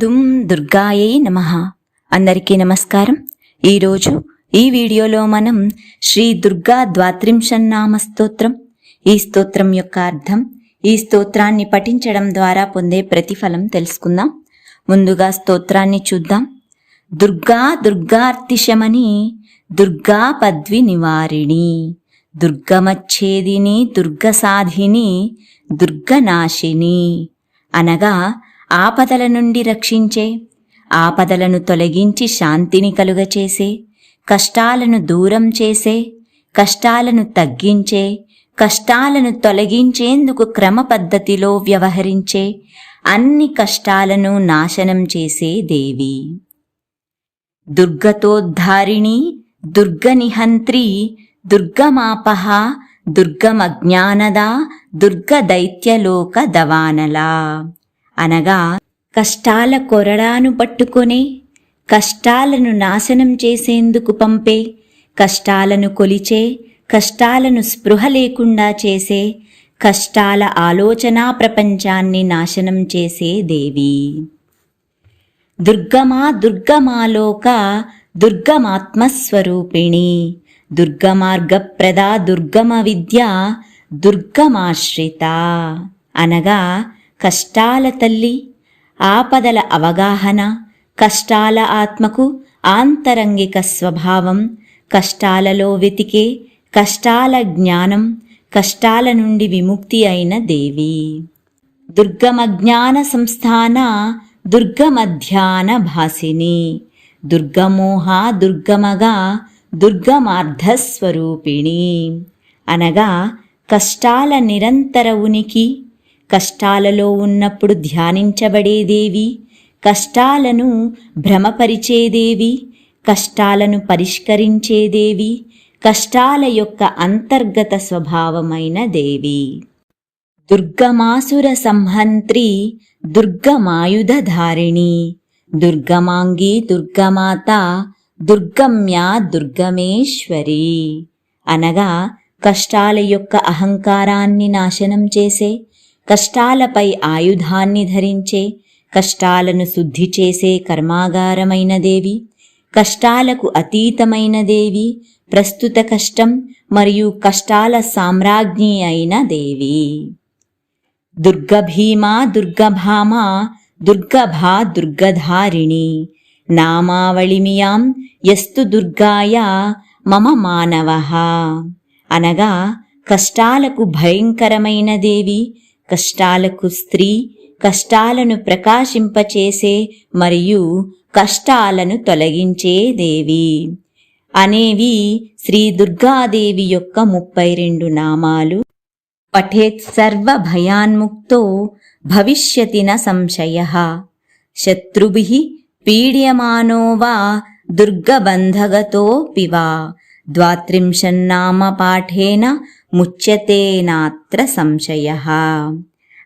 దుమ్ దుర్గాయే నమ. అందరికీ నమస్కారం. ఈరోజు ఈ వీడియోలో మనం శ్రీ దుర్గా ద్వాత్రింశన్నామ స్తోత్రం ఈ స్తోత్రం యొక్క అర్థం ఈ స్తోత్రాన్ని పఠించడం ద్వారా పొందే ప్రతిఫలం తెలుసుకుందాం. ముందుగా స్తోత్రాన్ని చూద్దాం. దుర్గా దుర్గార్తిశమని దుర్గా పద్వి నివారిణి దుర్గమచ్ఛేదిని దుర్గసాధిని దుర్గనాశిని అనగా ఆపదల నుండి రక్షించే ఆపదలను తొలగించి శాంతిని కలుగచేసే కష్టాలను దూరం చేసే కష్టాలను తగ్గించే కష్టాలను తొలగించేందుకు క్రమ పద్ధతిలో వ్యవహరించే అన్ని కష్టాలను నాశనం చేసే దేవి. దుర్గతోద్ధారిణి దుర్గనిహంత్రి దుర్గమాపహ దుర్గమజ్ఞానదా దుర్గదైత్యలోక దవానలా. అనగా కష్టాల కొరడాను పట్టుకొనే కష్టాలను నాశనం చేసేందుకు పంపే కష్టాలను కొలిచే కష్టాలను స్పృహ లేకుండా చేసే కష్టాల ఆలోచనా ప్రపంచాన్ని నాశనం చేసే దేవి. దుర్గమా దుర్గమాలోక దుర్గమాత్మస్వరూపిణి దుర్గమార్గప్రదా దుర్గమ విద్య దుర్గమాశ్రిత అనగా కష్టాల తల్లి ఆపదల అవగాహన కష్టాల ఆత్మకు ఆంతరంగిక స్వభావం కష్టాలలో వెతికే కష్టాల జ్ఞానం కష్టాల నుండి విముక్తి అయిన దేవి. దుర్గమ జ్ఞాన సంస్థాన దుర్గమధ్యాన భాసిని. దుర్గమోహ దుర్గమగా దుర్గమార్ధస్వరూపిణి. అనగా కష్టాల నిరంతర ఉనికి కష్టాలలో ఉన్నప్పుడు ధ్యానించబడేదేవి కష్టాలను భ్రమపరిచేదేవి కష్టాలను పరిష్కరించేదేవి కష్టాల యొక్క అంతర్గత స్వభావమైన దేవి. దుర్గమాసుర సంహంత్రి దుర్గమాయుధధారిణి. దుర్గమాంగి దుర్గమాత దుర్గమ్యా దుర్గమేశ్వరి. అనగా కష్టాల యొక్క అహంకారాన్ని నాశనం చేసే కష్టాలపై ఆయుధాన్ని ధరించే కష్టాలను శుద్ధి చేసే కర్మాగారమైన దేవి కష్టాలకు అతీతమైన దేవి ప్రస్తుత కష్టం మరియు కష్టాల సామ్రాజ్ఞి అయిన దేవి. దుర్గభీమా దుర్గభామ దుర్గభా దుర్గధారిణి నామావళిమియాం యస్తు దుర్గాయ మమ మానవ. అనగా కష్టాలకు భయంకరమైన దేవి కష్టాలకు స్త్రీ కష్టాలను ప్రకాశింపచేసే మరియు కష్టాలను తొలగించే దేవి. అనేవి శ్రీ దుర్గాదేవి యొక్క ముప్పై రెండు నామాలు. పఠేత్ సర్వ భయాన్ముక్తో భవిష్యతి న సంశయ. శత్రుభి పీడ్యమానో వా దుర్గబంధగతో పివా ద్వాత్రింశన్నామ పాఠేన ముచ్యతేనాత్ర సంశయ.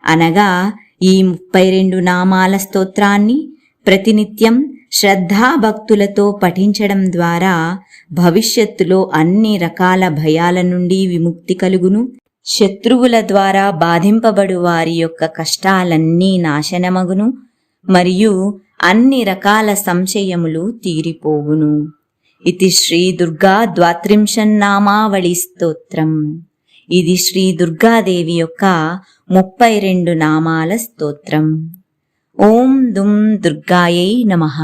అనగా ఈ ముప్పై రెండు నామాల స్తోత్రాన్ని ప్రతినిత్యం శ్రద్ధాభక్తులతో పఠించడం ద్వారా భవిష్యత్తులో అన్ని రకాల భయాల నుండి విముక్తి కలుగును. శత్రువుల ద్వారా బాధింపబడు వారి యొక్క కష్టాలన్నీ నాశనమగును మరియు అన్ని రకాల సంశయములు తీరిపోవును. ఇది శ్రీ దుర్గా ద్వాత్రింశన్నామావళి స్తోత్రం. ఇది శ్రీ దుర్గాదేవి యొక్క ముప్పై రెండు నామాల స్తోత్రం. ఓం దుం దుర్గాయై నమః.